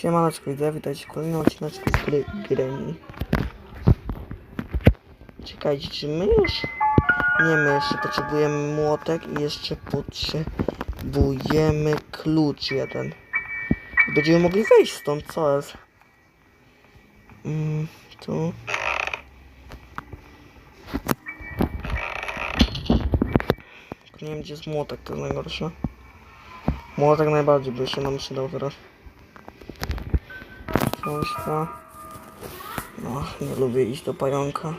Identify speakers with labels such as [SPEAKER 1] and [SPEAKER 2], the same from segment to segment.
[SPEAKER 1] Siemaneczko, widzę, witajcie w kolejnym odcineczku z gry. Czekajcie, czy my już... Nie, my jeszcze potrzebujemy młotek i jeszcze potrzebujemy klucz jeden. Będziemy mogli wejść stąd, co jest? Mm, tu... Nie wiem, gdzie jest młotek, to jest najgorsze. Młotek najbardziej by się nam przydał teraz. Książka. No, nie lubię iść do pająka.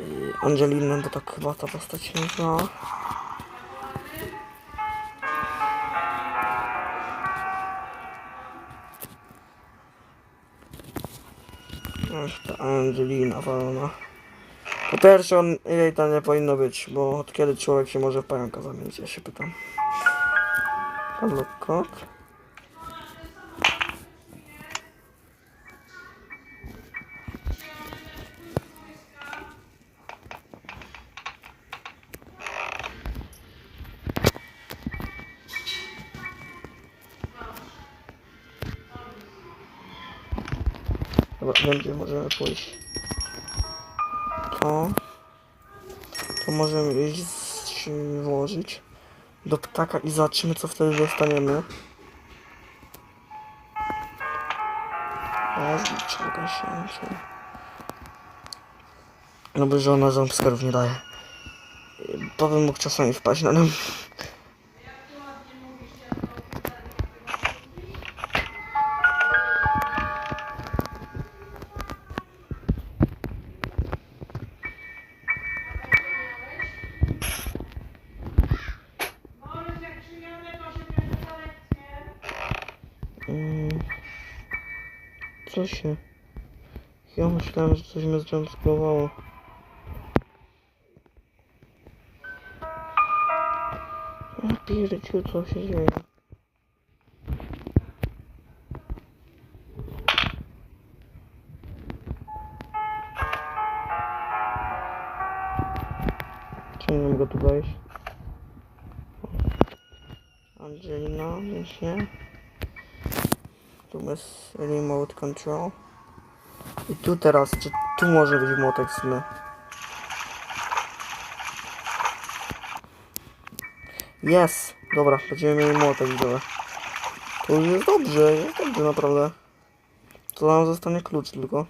[SPEAKER 1] I Angelina, bo tak chyba ta postać się nazywała. Ach, ta Angelina walona. Po pierwsze, on, jej to nie powinno być, bo od kiedy człowiek się może w pająka zamienić, ja się pytam. Kot? Dobra, gdzie możemy pójść. To. To możemy iść włożyć do ptaka i zobaczymy co wtedy dostaniemy. O, czego się się. No że ona ząbskarów nie daje. Bym mógł czasami wpaść na nią. Co się? Ja myślałem, że coś mnie zjumpscowało. Ja pierdziu, co się dzieje? Czemu nie mogę tu wejść? Angelina, nie. Tu jest remote control. I tu teraz, czy tu może być młotek w sumie? Jest! Dobra, będziemy mieli młotek widzowie. To już jest dobrze, jest dobrze naprawdę. To nam zostanie klucz tylko.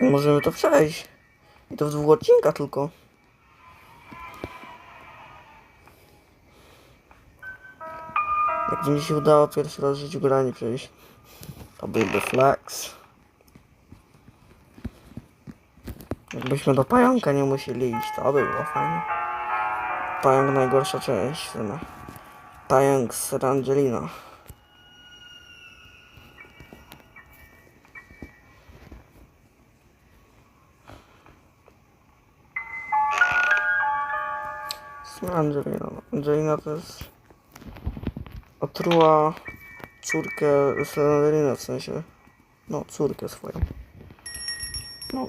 [SPEAKER 1] I możemy to przejść. I to w dwóch odcinkach tylko. Jakby mi się udało pierwszy raz w życiu granie przejść. To byłby flex. Jakbyśmy do pająka nie musieli iść, to by było fajnie. Pająk najgorsza część w sumie. Pająk z Rangelina. Angelina. Angelina to jest otruła córkę Slenderina, w sensie, no, córkę swoją. No.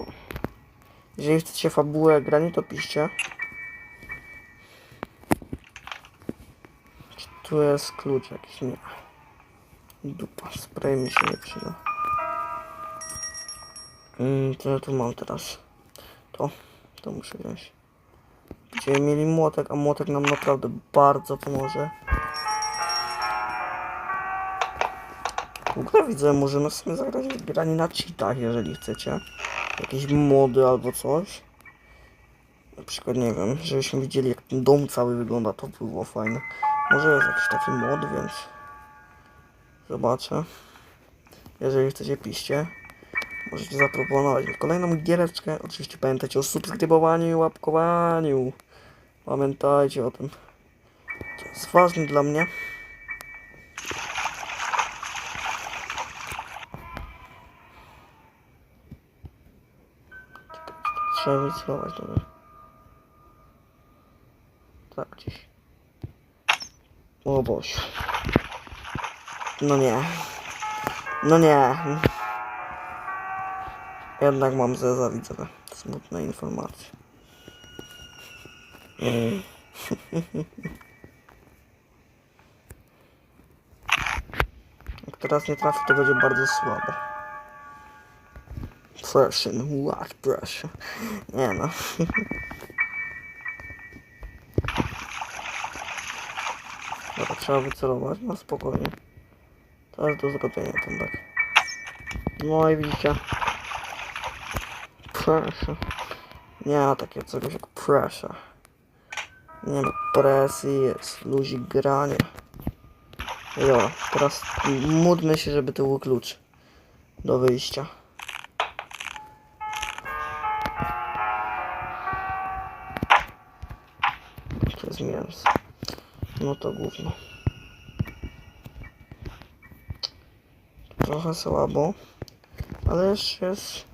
[SPEAKER 1] Jeżeli chcecie fabułę grani, to piszcie. Czy tu jest klucz jakiś? Nie. Dupa, spray mi się nie przyda. Mm, co ja tu mam teraz? To, to muszę wziąć. Będziemy mieli młotek, a młotek nam naprawdę bardzo pomoże. W ogóle widzę, możemy sobie zagrać w granie na cheatach, jeżeli chcecie. Jakieś mody albo coś. Na przykład, nie wiem, żebyśmy widzieli jak ten dom cały wygląda, to by było fajne. Może jest jakiś taki mod, więc... Zobaczę. Jeżeli chcecie, piszcie. Możecie zaproponować kolejną giereczkę. Oczywiście pamiętajcie o subskrybowaniu i łapkowaniu. Pamiętajcie o tym. To jest ważne dla mnie. Trzeba wycelować, dobra. Tak, gdzieś. O Boże. No nie. No nie. Jednak mam zeza, widzowie. Smutne informacje. Mm. teraz nie trafi, to będzie bardzo słabo. Pressure, what pressure? Nie no. Dobra, trzeba wycelować, no spokojnie. To jest do zrobienia ten bek. No i widzicie. Pressure. Nie ma takiego czegoś jak pressure. Nie ma presji, jest luzik granie. Dobra, teraz módlmy się, żeby to był klucz do wyjścia. Jest mięso. No to gówno. Trochę słabo, ale jeszcze jest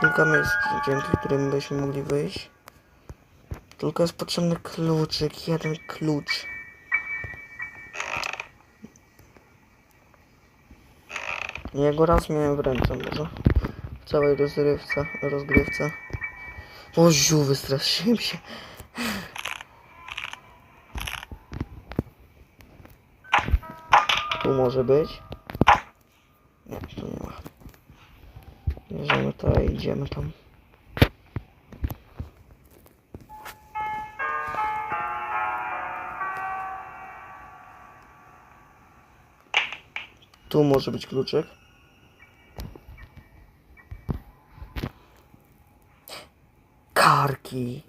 [SPEAKER 1] kilka miejsc, dzięki którym byśmy mogli wyjść. Tylko jest potrzebny kluczyk, jeden klucz. Ja go raz miałem w ręce może. W całej rozrywce, rozgrywce. O ziu, wystraszyłem się. Tu może być. Nie, tu nie ma. Bierzemy to i idziemy tam. Tu może być kluczyk. Karki.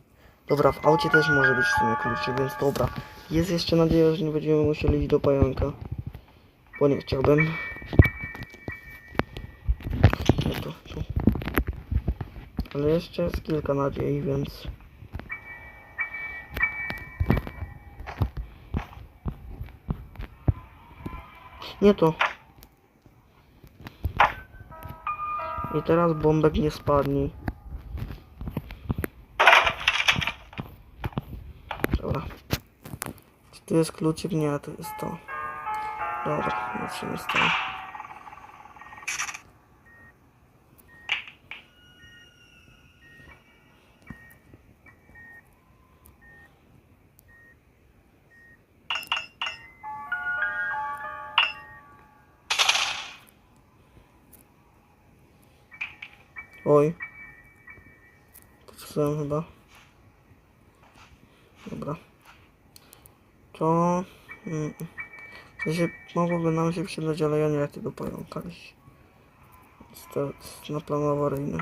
[SPEAKER 1] Dobra, w aucie też może być w sumie kluczyk, więc dobra. Jest jeszcze nadzieja, że nie będziemy musieli iść do pająka. Bo nie chciałbym. No. Ale jeszcze jest kilka nadziei, więc... Nie to. I teraz bombek nie spadnie. Dobra. Czy tu jest kluczyk? Nie, to jest to. Dobra, nic się nie stało. Oj. Popsułem chyba. Dobra. To... Mm, w sensie mogłoby nam się przydać, ale ja nie chcę tego pająka To jest na plan awaryjny.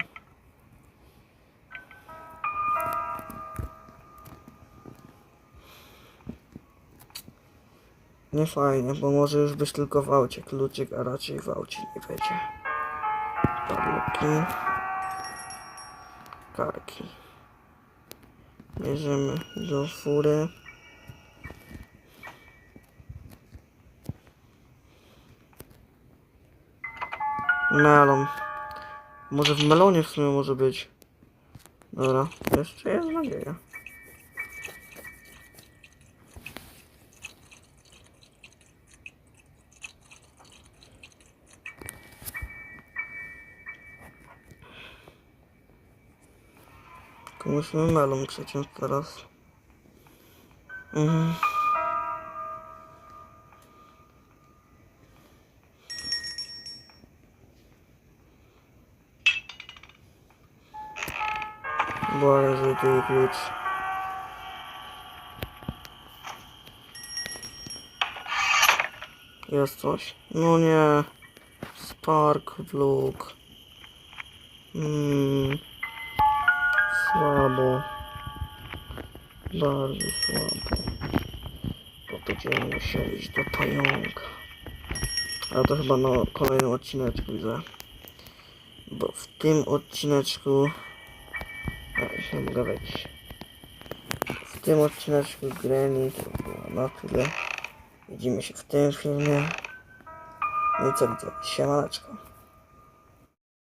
[SPEAKER 1] Nie fajnie, bo może już być tylko w aucie kluczyk, a raczej w aucie nie będzie. Padloki. Karki. Bierzemy do fury. Melon. Może w melonie w sumie może być. Dobra, jeszcze jest nadzieja. Musimy melon przeciąć teraz. Mhm. Tu klucz. Jest coś? No nie. Spark Vlog. Hmm. Słabo. Bardzo słabo. Bo będziemy musieli iść do pająka. Ale to chyba na kolejnym odcineczku widzę. Bo w tym odcineczku... A, nie mogę wejść. W tym odcineczku Granny to było na tyle. Widzimy się w tym filmie. No i co widzę? Siemaneczko.